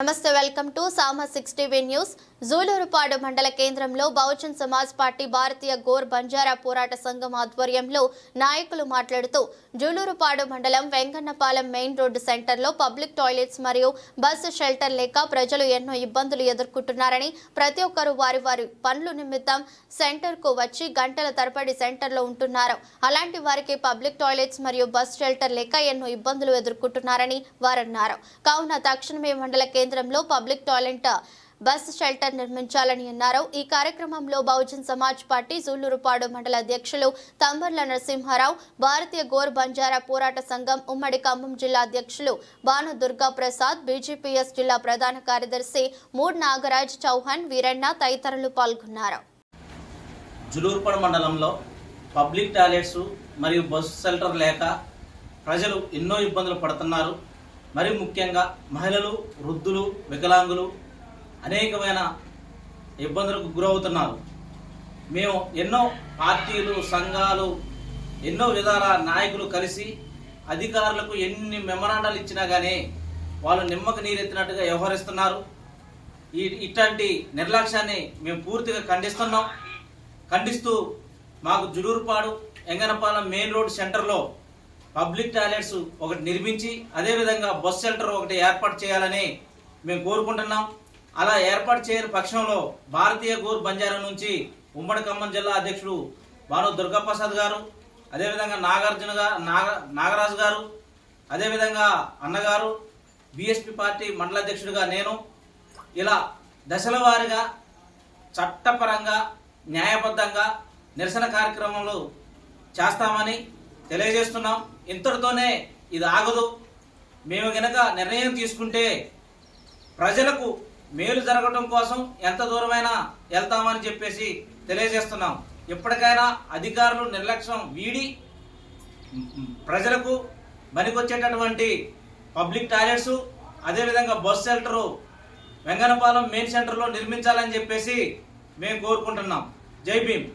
నమస్తే welcome to Sama six TV news. Julurupadu మండల కేంద్రంలో బహుజన్ సమాజ్ పార్టీ భారతీయ గోర్ బంజారా పోరాట సంఘం ఆధ్వర్యంలో నాయకులు మాట్లాడుతూ జూలూరుపాడు మండలం వెంకన్నపాలెం మెయిన్ రోడ్డు సెంటర్లో పబ్లిక్ టాయిలెట్స్ మరియు బస్సు షెల్టర్ లేక ప్రజలు ఎన్నో ఇబ్బందులు ఎదుర్కొంటున్నారని ప్రతి ఒక్కరూ వారి వారి పనుల నిమిత్తం సెంటర్కు వచ్చి గంటల తరబడి సెంటర్లో ఉంటున్నారు. అలాంటి వారికి పబ్లిక్ టాయిలెట్స్ మరియు బస్ షెల్టర్ లేక ఎన్నో ఇబ్బందులు ఎదుర్కొంటున్నారని వారన్నారు. కావున తక్షణమే మండల కేంద్రంలో పబ్లిక్ టాయిలెట్ బస్ షెల్టర్ నిర్మించాలని అన్నారు. ఈ కార్యక్రమంలో బహుజన్ సమాజ్ పార్టీ జూలూరుపాడు మండల అధ్యక్షులు తంబర్ల నరసింహారావు భారతీయ గోర్ బంజారా పోరాట సంఘం ఉమ్మడి ఖమ్మం జిల్లా అధ్యక్షులు భాను దుర్గా ప్రసాద్ బీజేపీఎస్ జిల్లా ప్రధాన కార్యదర్శి మూడ్ నాగరాజ్ చౌహాన్ వీరన్న తదితరులు పాల్గొన్నారు. జులూరుపాడు మండలంలో పబ్లిక్ టాయిలెట్స్ మరియు బస్సు షెల్టర్ లేక ప్రజలు ఎన్నో ఇబ్బందులు పడుతున్నారు. మరి ముఖ్యంగా మహిళలు వృద్ధులు వికలాంగులు అనేకమైన ఇబ్బందులకు గురవుతున్నారు. మేము ఎన్నో పార్టీలు సంఘాలు ఎన్నో విధాల నాయకులు కలిసి అధికారులకు ఎన్ని మెమరాండాలు ఇచ్చినా కానీ వాళ్ళు నిమ్మకు నీరెత్తినట్టుగా వ్యవహరిస్తున్నారు. ఈ ఇట్లాంటి నిర్లక్ష్యాన్ని మేము పూర్తిగా ఖండిస్తున్నాం. ఖండిస్తూ మాకు జుడూరుపాడు ఎంగనపాలెం మెయిన్ రోడ్ సెంటర్లో పబ్లిక్ టాయిలెట్స్ ఒకటి నిర్మించి అదేవిధంగా బస్ షెల్టర్ ఒకటి ఏర్పాటు చేయాలని మేము కోరుకుంటున్నాం. అలా ఏర్పాటు చేయని పక్షంలో భారతీయ గోర్ బంజారా నుంచి ఉమ్మడి ఖమ్మం జిల్లా అధ్యక్షుడు భాను దుర్గాప్రసాద్ గారు అదేవిధంగా నాగార్జున గారు నాగ నాగరాజు గారు అదేవిధంగా అన్నగారు బీఎస్పీ పార్టీ మండల అధ్యక్షుడిగా నేను. ఇలా దశల వారీగా చట్టపరంగా న్యాయబద్ధంగా నిరసన కార్యక్రమాలు చేస్తామని తెలియజేస్తున్నాం. ఇంతటితోనే ఇది ఆగదు. మేము గనక నిర్ణయం తీసుకుంటే ప్రజలకు మేలు జరగటం కోసం ఎంత దూరమైనా వెళ్తామని చెప్పేసి తెలియజేస్తున్నాం. ఎప్పటికైనా అధికారులు నిర్లక్ష్యం వీడి ప్రజలకు పనికొచ్చేటటువంటి పబ్లిక్ టాయిలెట్స్ అదేవిధంగా బస్ షెల్టరు వెంగనపాలెం మెయిన్ సెంటర్లో నిర్మించాలని చెప్పేసి మేము కోరుకుంటున్నాం. జై భీమ్.